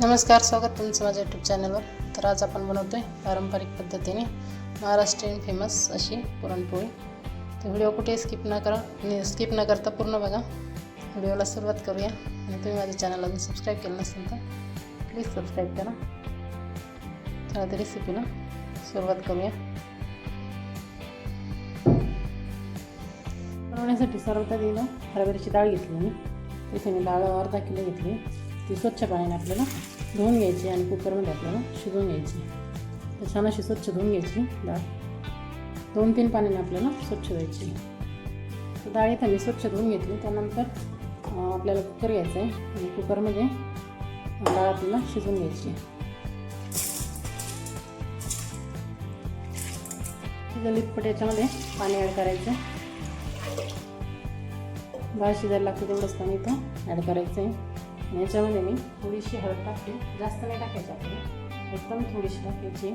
नमस्कार स्वागत तुमचं माझ्या यूट्यूब चॅनलवर तर आज आपण बनवतो आहे पारंपरिक पद्धतीने महाराष्ट्रीयन फेमस अशी पुरणपोळी. तर व्हिडिओ कुठे स्किप न करा आणि स्किप न करता पूर्ण बघा. व्हिडिओला सुरुवात करूया. आणि तुम्ही माझ्या चॅनल अजून सबस्क्राईब केलं नसेल तर प्लीज सबस्क्राईब करा. चला तरी रेसिपीला सुरुवात करूया. बनवण्यासाठी सर्वात आधी ना हरभऱ्याची डाळ घेतली मी. तिथे मी डाळ अर्धा किलो घेतली. ती स्वच्छ पाण्याने आपल्याला धुवून घ्यायची आणि कुकरमध्ये आपल्याला शिजवून घ्यायची. तर छान अशी स्वच्छ धुवून घ्यायची डाळ. दोन तीन पाण्याने आपल्याला स्वच्छ धुवायची. तर डाळ इथं मी स्वच्छ धुवून घेतली. त्यानंतर आपल्याला कुकर घ्यायचा आहे आणि कुकरमध्ये डाळ आपल्याला शिजवून घ्यायची. तिथं याच्यामध्ये पाणी ॲड करायचं डाळ शिजायला लागते तेवढंच पाणी इथं ॲड करायचं आहे आणि याच्यामध्ये मी थोडीशी हळद टाकते. जास्त नाही टाकायची आपल्याला एकदम थोडीशी टाकायची.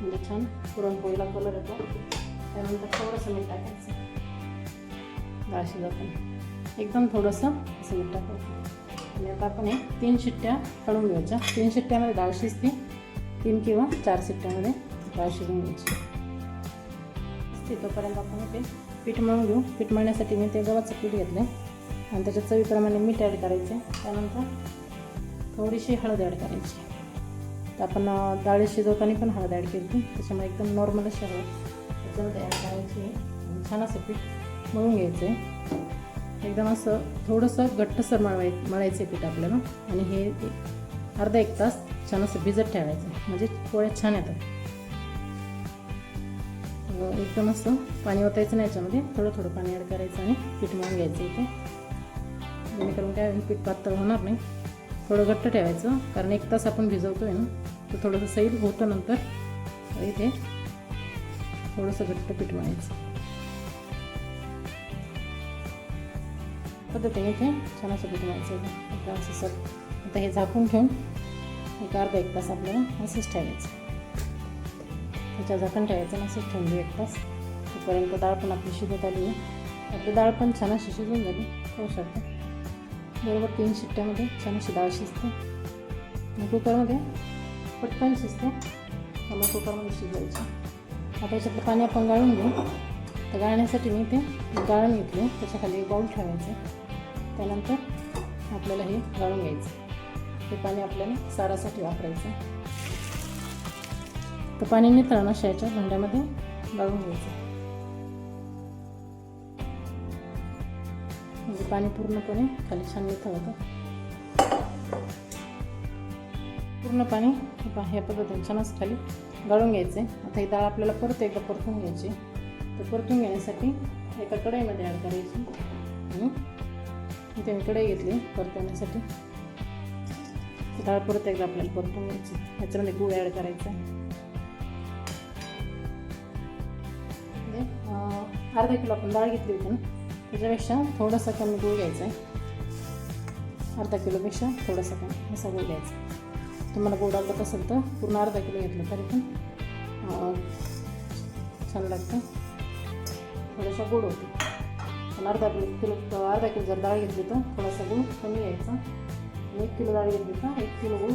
म्हणजे छान पुरणपोळीला कलर येतो. त्यानंतर थोडंसं मीठ टाकायचं. डाळ शिजवताना एकदम थोडंसं असं मीठ टाकायचं. आणि आता आपण हे तीन शिट्ट्या काढून घ्यायच्या. तीन शिट्ट्यामध्ये डाळ शिजते तीन किंवा चार शिट्ट्यामध्ये डाळ शिजून घ्यायची. तोपर्यंत आपण ते पीठ मळून घेऊ. पीठ मळण्यासाठी मी ते गव्हाचं पीठ घेतलं आहे आणि त्याच्या चवीप्रमाणे मीठ ॲड करायचे. त्यानंतर थोडीशी हळद ॲड करायची. तर आपण डाळी शिजवताना पण हळद ॲड केली. होती त्याच्यामुळे एकदम नॉर्मल अशी हळद. त्याच्यामध्ये ॲड करायची. छान असं पीठ मळून घ्यायचं. आहे एकदम असं थोडंसं घट्टसर मळवाय मळायचं आहे पीठ आपल्याला. आणि हे एक- अर्धा एक तास छान असं भिजत ठेवायचं. म्हणजे पोळ्या छान येतात. एकदम असं पाणी ओतायचं नाही याच्यामध्ये. थोडं थोडं पाणी ॲड करायचं आणि पीठ मळून घ्यायचं इथे. जेणेकरून काय होईल पीठ पातळ होणार नाही. थोडं घट्ट ठेवायचं कारण एक तास आपण भिजवतो आहे ना तर थोडंसं सैल होतं नंतर तर इथे थोडंसं घट्ट पीठ मळायचं पद्धतीने इथे छान असं पीठ मारायचं एकदम असं सर आता हे झाकून ठेवून एक अर्धा एक तास आपल्याला असंच ठेवायचं. त्याच्या झाकण ठेवायचं असंच ठेवून देऊ एक तास. तोपर्यंत डाळ पण आपली शिजत आली आहे. आपली डाळ पण छान अशी शिजून झाली. होऊ शकते. बरोबर तीन शिट्ट्यामध्ये छान अशी डाळ शिजते. आणि कुकरमध्ये पटकन शिजते. त्यामुळे कुकरमध्ये शिजवायची आता याच्यातलं पाणी आपण गाळून घेऊ. तर गाळण्यासाठी मी ते गाळून घेतले. त्याच्याखाली एक बाऊल ठेवायचं. त्यानंतर आपल्याला हे गाळून घ्यायचं. ते पाणी आपल्याला सारासाठी वापरायचं. तर पाणी नितळणं शायच्या भांड्यामध्ये गाळून घ्यायचं. म्हणजे पाणी पूर्णपणे खाली छान निथळ होतं पूर्ण पाणी ह्या पद्धतीने छानच खाली गाळून घ्यायचे. आता ही डाळ आपल्याला परत एकदा परतून घ्यायची. तर परतून घेण्यासाठी एका कढईमध्ये ॲड करायची. आणि इथे मी कढई घेतली परतवण्यासाठी. डाळ परत एकदा आपल्याला परतून घ्यायची. ह्याच्यामध्ये गुळ ॲड करायचा. म्हणजे, अर्धा किलो आपण डाळ घेतली होती ना? त्याच्यापेक्षा थोडासा कमी गूळ घ्यायचा आहे. अर्धा किलोपेक्षा थोडासा कमी असा गूळ घ्यायचा तुम्हाला गोड आवडत असेल तर पूर्ण अर्धा किलो घेतलं तरी पण छान लागतं. थोडासा गोड होतो. पण अर्धा किलो किलो अर्धा किलो जर डाळ घेतली तर थोडासा गूळ कमी घ्यायचा. एक किलो डाळ घेतली तर एक किलो गूळ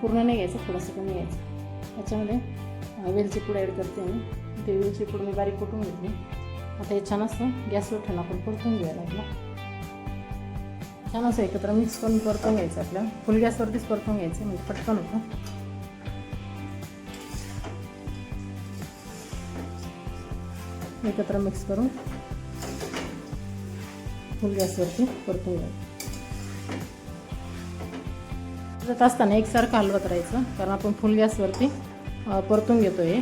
पूर्ण नाही घ्यायचं थोडंसं कमी घ्यायचं. त्याच्यामध्ये वेलची पूड ॲड करते मी. ते वेलची पूड मी बारीक कुटून घेतली. आता हे छान असं गॅसवर ठेवून आपण परतून घ्यायला लागलं. छान असं एकत्र मिक्स करून परतून घ्यायचं आपल्या फुल गॅसवरतीच परतून घ्यायचं म्हणजे पटकन होतं. एकत्र मिक्स करून फुल गॅसवरती परतून घ्यायचं. असताना एकसारखं हलवत राहायचं कारण आपण फुल गॅसवरती परतून घेतो हे.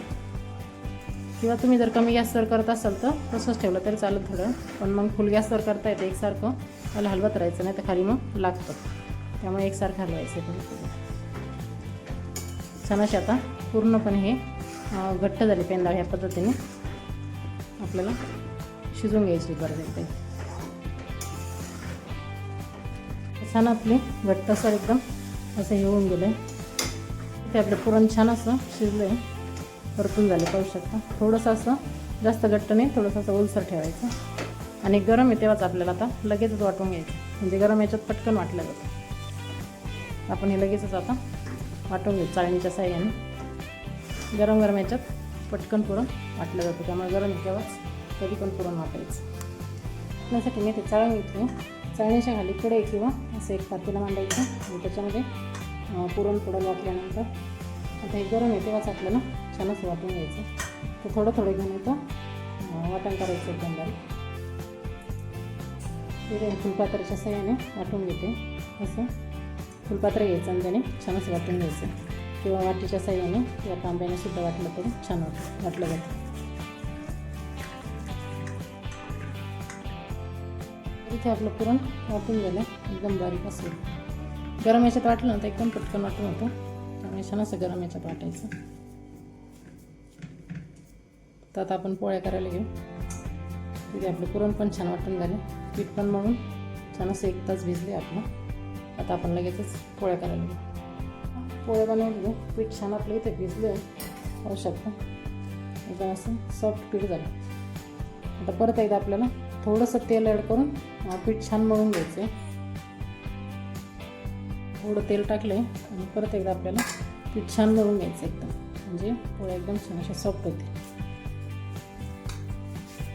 किंवा तुम्ही जर कमी गॅसवर करत असाल तर तसंच ठेवलं तरी चालत थोडं. पण मग फुल गॅसवर करता येतं एकसारखं. त्याला हलवत राहायचं नाही तर खाली मग लागतं. त्यामुळे एकसारखं हलवायचं आहे छान असे आता पूर्णपणे हे घट्ट झाले पेंदाळ ह्या पद्धतीने. आपल्याला शिजून घ्यायची गरज आहे छान आपले घट्टसर एकदम असं हे होऊन गेलं आहे ते आपलं पुरण छान असं शिजलं आहे परतून झाले पाहू शकता. थोडंसं असं जास्त घट्ट नाही थोडंसं असं ओलसर ठेवायचं. आणि गरम आहे तेव्हाच आपल्याला आता लगेचच वाटून घ्यायचं. म्हणजे गरम याच्यात पटकन वाटलं जातं. आपण हे लगेचच आता वाटून घेऊ चाळणीच्या साह्याने. गरम गरम याच्यात पटकन पुरण वाटलं जातं. त्यामुळे गरम तेव्हाच कधी पण पुरण वाटायचं. त्यासाठी मी ते चाळून घेतले. चाळणीच्या खाली कडे किंवा असं एक पातेला मांडायचं. आणि त्याच्यामध्ये पुरण पुरण वाटल्यानंतर आता हे गरम आहे तेव्हाच आपल्याला छानच वाटून घ्यायचं. तर थोडं थोडं घेऊन येतं. वाटण करायचं एकदम. बारीक ते फुलपात्राच्या सहाय्याने वाटून घेते. असं. फुलपात्र घ्यायचं आणि त्याने छानच वाटून घ्यायचं. किंवा वाटीच्या सहाय्याने किंवा तांब्याने सुद्धा वाटलं तरी छान वाट वाटलं जातं. इथे आपलं पुरण वाटून झालं एकदम बारीक असेल. गरम याच्यात वाटलं ना तर एकदम पटकन वाटून होतं. मिश्रण छान असं गरम याच्यात वाटायचं. तर आता आपण पोळ्या करायला घेऊ. तिथे आपलं पुरण पण छान वाटून झाले. पीठ पण मळून छान असं एक तास भिजले आपलं. आता आपण लगेचच पोळ्या करायला घेऊ. पोळ्या बनवले पीठ छान आपलं इथे भिजलं. होऊ शकतं. एकदम असं सॉफ्ट पीठ झालं. आता परत एकदा आपल्याला थोडंसं तेल ॲड करून पीठ छान मळून घ्यायचं आहे थोडं तेल टाकलं आहे आणि परत एकदा आपल्याला पीठ छान मळून घ्यायचं एकदम. म्हणजे पोळ्या एकदम छान अशा सॉफ्ट होते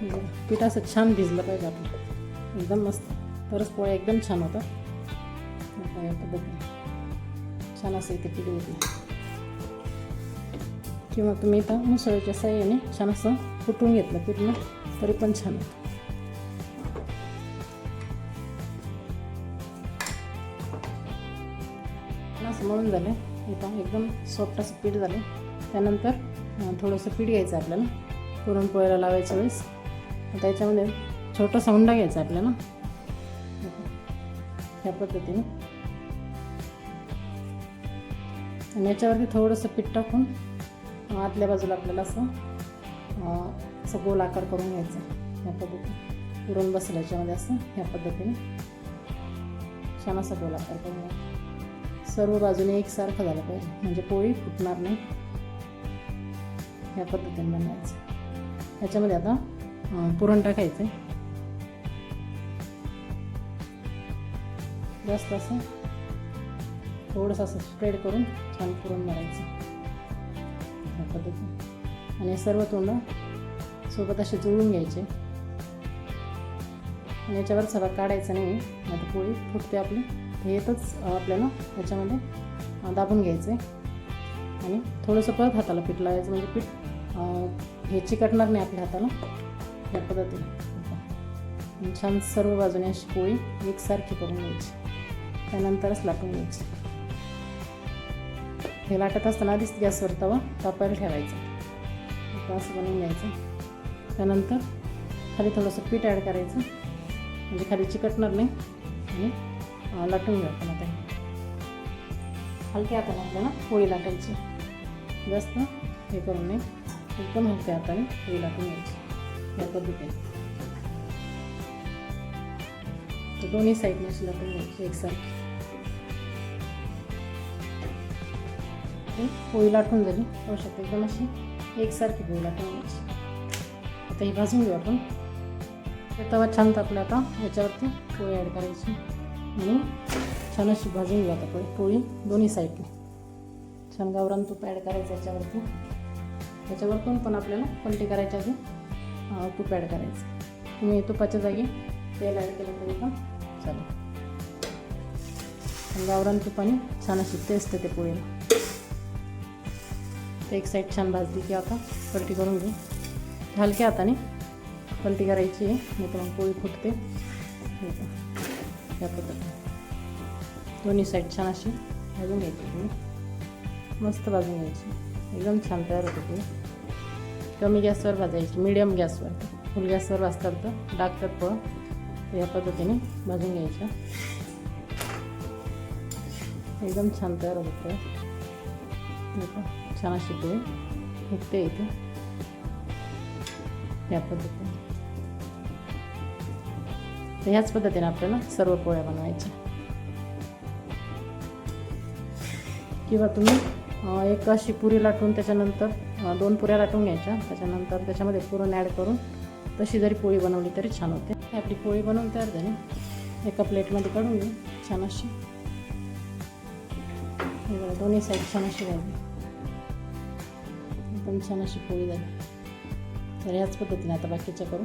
म्हणजे पीठ असं छान भिजलं पाहिजे आपलं एकदम मस्त. तरच पोळ्या एकदम छान होतात. पद्धतीने छान असं इथे पीठ होते किंवा तुम्ही इथं मुसळीच्या साह्याने छान असं फुटून घेतलं पीठ ना तरी पण छान होतं. असं म्हणून झालं इथं एकदम सॉफ्ट असं पीठ झालं. त्यानंतर थोडंसं पीठ घ्यायचं आपल्याला. पुरणपोळ्याला लावायच्या वेळेस. आता याच्यामध्ये छोटासा उंडा घ्यायचा आपल्याला. ह्या पद्धतीने. आणि याच्यावरती थोडंसं पीठ टाकून आतल्या बाजूला आपल्याला असं असं गोल आकार करून घ्यायचा ह्या पद्धतीने. पुरण बसलं याच्यामध्ये असं ह्या पद्धतीने. छान असा गोल आकार करून घ्यायचा सर्व बाजूने एकसारखं झालं पाहिजे. म्हणजे पोळी फुटणार नाही. ह्या पद्धतीने बनवायचं. ह्याच्यामध्ये आता पुरण टाकायचं जास्त असं थोडंसं असं स्प्रेड करून छान पुरण मारायचं. ह्या पद्धतीने. आणि सर्व तोंड सोबत असे जुळून घ्यायचे. आणि याच्यावर सगळं काढायचं नाही. आता पोळी फुटते आपली. येतच आपल्याला याच्यामध्ये दाबून घ्यायचं आहे आणि थोडंसं परत हाताला पीठ लावायचं म्हणजे पीठ हे चिकटणार नाही आपल्या हाताला या पद्धतीने. छान सर्व बाजूने अशी पोळी एकसारखी करून घ्यायची. त्यानंतरच लाटून घ्यायची. हे लाटत असताना आधीच गॅसवर तवा तापायला ठेवायचा. असं बनवून घ्यायचं. त्यानंतर खाली थोडंसं पीठ ॲड करायचं. म्हणजे खाली चिकटणार नाही. आणि लाटून घेऊ आपण आता हलक्या हाताने आपल्याला पोळी लाटायची. जास्त हे करून नाही. एकदम हलक्या हाताने पोळी लाटून घ्यायची. या पद्धतीने. तर दोन्ही साईडने अशी लाटून घ्यायची एकसारखी. पोळी लाटून झाली. होऊ शकते एकदम अशी एकसारखी पोळी लाटून घ्यायची. आता ही भाजून घेऊ आपण. ते तवा छान तापला आता. याच्यावरती पोळी ॲड करायची. आणि छान अशी भाजून घेऊ आता पोळी पोळी दोन्ही साईडने छान गावरान तूप ॲड करायचं याच्यावरती त्याच्यावरतून पण आपल्याला पलटी करायची आधी तूप ॲड करायचं तुम्ही तुपाच्या जागी तेल ॲड केलं तरी पण चालेल गावरान तुपाने छान अशी टेस्ट येते पोळीला ते एक साईड छान भाजली की आता पलटी करून घेऊ हलक्या हाताने पलटी करायची आहे नाही तर मग पोळी फुटते ह्या या पद्धतीने दोन्ही साईड छान अशी भाजून घ्यायची तुम्ही. मस्त भाजून घ्यायची. एकदम छान तयार होते पोळी कमी गॅसवर भाजायची मिडियम गॅसवर. फुल गॅसवर भाजतात तर डागतात फळं या पद्धतीने भाजून घ्यायच्या. एकदम छान तयार होते छान अशी पोळी फुटते इथे. या पद्धतीने. तर ह्याच पद्धतीने आपल्याला सर्व पोळ्या बनवायच्या. किंवा तुम्ही एक अशी पुरी लाटून त्याच्यानंतर दोन पुऱ्या लाटून घ्यायच्या. त्याच्यानंतर त्याच्यामध्ये पुरण ॲड करून तशी जरी पोळी बनवली तरी छान होते. आपली पोळी बनवून तयार झाली. एका प्लेटमध्ये काढून घेऊ छान अशी. हे दोन्ही साईड छान अशी झाली. एकदम छान अशी पोळी झाली. तर ह्याच पद्धतीने आता बाकीच्या करू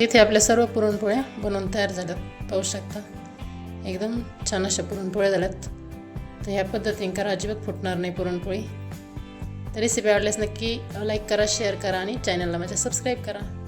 इथे आपल्या सर्व पुरणपोळ्या बनवून तयार झाल्यात. पाहू शकता. एकदम छान अशा पुरणपोळ्या झाल्यात. तर ह्या पद्धतीने करा अजिबात फुटणार नाही पुरणपोळी. तर रेसिपी आवडल्यास नक्की लाईक करा शेअर करा आणि चॅनलला माझ्या सबस्क्राईब करा.